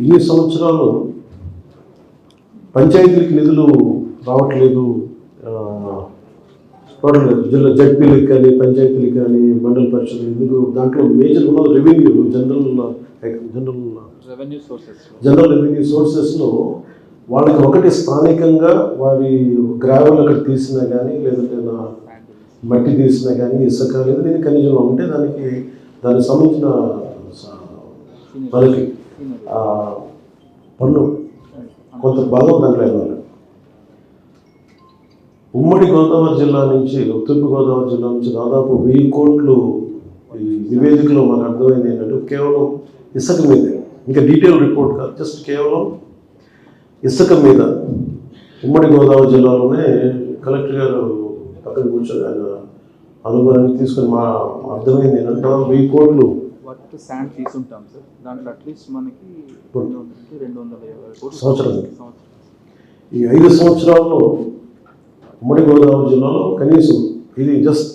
ఇన్ని సంవత్సరాలు పంచాయతీలకు నిధులు రావట్లేదు. టోటల్ జిల్లా జడ్పీలకు కానీ పంచాయతీలకు కానీ మండల పరిషత్ నిధులు దాంట్లో మేజర్ ఉన్నది revenue general general revenue sources. General revenue సోర్సెస్లో వాళ్ళకి ఒకటి స్థానికంగా వారి గ్రావెల్ అక్కడ తీసినా కానీ లేదంటే నా మట్టి తీసినా కానీ ఇసుక లేదా నేను ఖనిజంలో ఉంటే దానికి దానికి సంబంధించిన ఆ, పన్ను కొంత భాగం దాంట్లో ఉమ్మడి గోదావరి జిల్లా నుంచి తూర్పు గోదావరి జిల్లా నుంచి దాదాపు వెయ్యి కోట్లు ఈ నివేదికలో మనకు అర్థమైంది ఏంటంటే కేవలం ఇసుక మీదే. ఇంకా డీటెయిల్ రిపోర్ట్ కాదు జస్ట్ కేవలం ఇసుక మీద. ఉమ్మడి గోదావరి జిల్లాలోనే కలెక్టర్ గారు పక్కన కూర్చొని ఆయన అనుభవాన్ని తీసుకొని మా అర్థమైంది ఏంటంటే వెయ్యి కోట్లు వాటి శాండ్ తీసుంటాం సార్. దాంట్లో అట్లీస్ట్ మనకి రెండు వందల నుంచి రెండు వందల యాభై కోట్లు సంవత్సరానికి. సంవత్సరం. ఈ ఐదు సంవత్సరాల్లో ఉమ్మడి గోదావరి జిల్లాలో కనీసం ఇది జస్ట్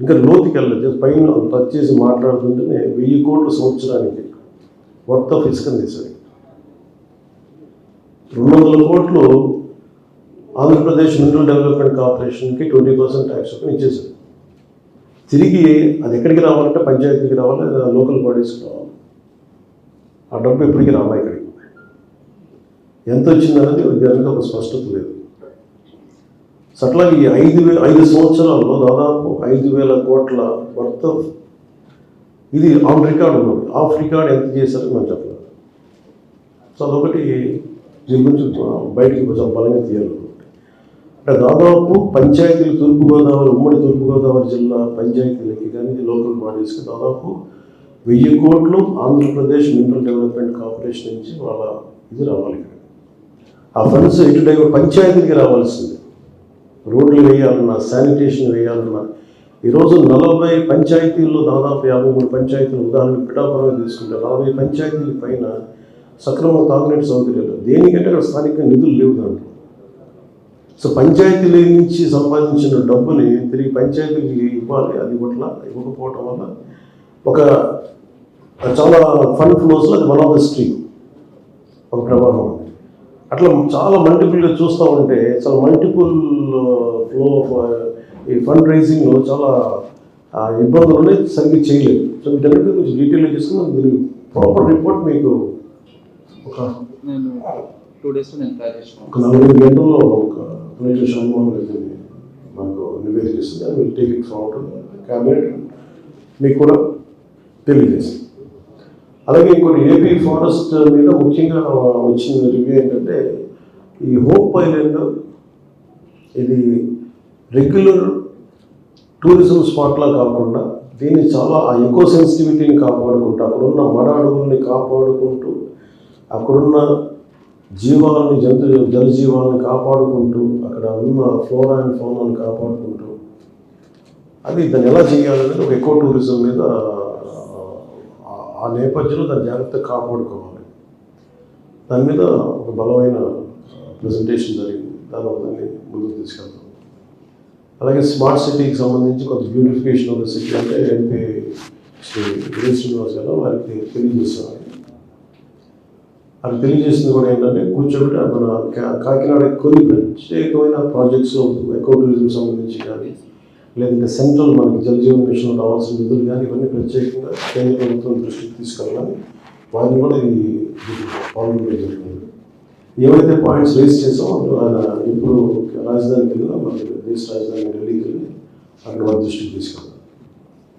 ఇంకా లోతుకి వెళ్ళలేదు. జస్ట్ పైన టచ్ చేసి మాట్లాడుతుంటేనే వెయ్యి కోట్ల సంవత్సరానికి వర్త్ ఆఫ్ ఇసుకని తీసాడు రెండు వందల కోట్లు ఆంధ్రప్రదేశ్ మినరల్ డెవలప్మెంట్ కార్పొరేషన్కి ట్వంటీ పర్సెంట్ ట్యాక్స్ ఇచ్చేసాడు తిరిగి అది ఎక్కడికి రావాలంటే పంచాయతీకి రావాలి లేదా లోకల్ బాడీస్కి రావాలి. ఆ డబ్బు ఎప్పటికీ రావాలి ఇక్కడికి? ఎంత వచ్చిందనేది దాని ఒక స్పష్టత లేదు. సో ఈ ఐదు వే ఐదు సంవత్సరాల్లో దాదాపు ఐదు వేల కోట్ల వర్త్ ఇది ఆన్ రికార్డు ఉన్నది. ఆఫ్ రికార్డ్ ఎంత చేశారో మనం చెప్పలేదు సో అదొకటి దీని గురించి బయటికి కొంచెం బలంగా తీయాలి. అంటే దాదాపు పంచాయతీలు తూర్పుగోదావరి ఉమ్మడి తూర్పుగోదావరి జిల్లా పంచాయతీలకి కానీ లోకల్ బాడీస్కి దాదాపు వెయ్యి కోట్లు ఆంధ్రప్రదేశ్ మినరల్ డెవలప్మెంట్ కార్పొరేషన్ నుంచి వాళ్ళ ఇది రావాలి ఇక్కడ. ఆ ఫండ్స్ ఇటు డైవర్ పంచాయతీకి రావాల్సింది. రోడ్లు వేయాలన్నా శానిటేషన్ వేయాలన్నా. ఈరోజు నలభై పంచాయతీల్లో దాదాపు యాభై మూడు పంచాయతీలు ఉదాహరణ పిఠాపురమే తీసుకుంటే నలభై పంచాయతీల పైన సక్రమ తాగునీటి సౌకర్యాలు. దేనికంటే అక్కడ స్థానికంగా నిధులు లేవు దాంట్లో. సో పంచాయతీల నుంచి సంపాదించిన డబ్బుని తిరిగి పంచాయతీలకి ఇవ్వాలి అది ఇవ్వట్ల ఇవ్వకపోవటం వల్ల ఒక చాలా ఫండ్ ఫ్లోస్లో అది వన్ ఆఫ్ ద స్ట్రీమ్ ఒక ప్రవాహం ఉంది. అట్లా చాలా మల్టిపుల్గా చూస్తూ ఉంటే చాలా మల్టిపుల్ ఫ్లో ఆఫ్ ఈ ఫండ్ రైజింగ్లో చాలా ఇబ్బందులు ఉన్నాయి సరిగ్గా చేయలేదు. సో వీటన్నిటి కొంచెం డీటెయిల్గా చేసుకుని దీనికి ప్రాపర్ రిపోర్ట్ మీకు ఒక నేను టూ డేస్లో నేను తయారు చేసిన ఒక నలభై గంటల్లో ఒక పొలిటికల్ షాన్మోహన్ రెడ్డి మాకు నివేదిక ఇస్తుంది will take it forward cabinet మీకు కూడా తెలియజేస్తుంది. అలాగే ఇంకోటి ఏపీ ఫారెస్ట్ మీద ముఖ్యంగా వచ్చిన రివ్యూ ఏంటంటే ఈ హోప్ ఐలాండ్ ఇది రెగ్యులర్ టూరిజం స్పాట్లా కాకుండా దీన్ని చాలా ఆ ఎకో సెన్సిటివిటీని కాపాడుకుంటూ అక్కడున్న మడ అడవుల్ని కాపాడుకుంటూ అక్కడున్న జీవాలని జంతు జలజీవాలను కాపాడుకుంటూ అక్కడ ఉన్న ఫ్లోరా అండ్ ఫోనాన్ని కాపాడుకుంటూ అది దాన్ని ఎలా చేయాలనేది ఒక ఎకో టూరిజం మీద ఆ- నేపథ్యంలో దాన్ని జాగ్రత్తగా కాపాడుకోవాలి. దాని మీద ఒక బలమైన ప్రజెంటేషన్ జరిగింది. దాని దాన్ని ముందుకు తీసుకెళ్తాం. అలాగే స్మార్ట్ సిటీకి సంబంధించి కొంత బ్యూటిఫికేషన్ ఆఫ్ ద సిటీ అంటే ఎంపీ శ్రీ విజయ్ శ్రీనివాస్ గారు వారికి తెలియజేస్తున్నారు అది తెలియజేసింది కూడా ఏంటంటే కూర్చోబెట్టి మన కా- కాకినాడ కొన్ని ప్రత్యేకమైన ప్రాజెక్ట్స్ ఎకో టూరిజం సంబంధించి కానీ లేదంటే సెంట్రల్ మనకి జలజీవన్ మిషన్ రావాల్సిన నిధులు కానీ ఇవన్నీ ప్రత్యేకంగా కేంద్ర ప్రభుత్వం దృష్టికి తీసుకెళ్ళాలని వారిని కూడా ఈ పాల్గొనడం జరుగుతుంది ఏవైతే పాయింట్స్ రేస్ చేసామో అప్పుడు ఆయన ఇప్పుడు రాజధానికి వెళ్ళినా మన దేశ రాజధాని ఢిల్లీకి వెళ్ళి అక్కడ వారి దృష్టికి తీసుకెళ్తాం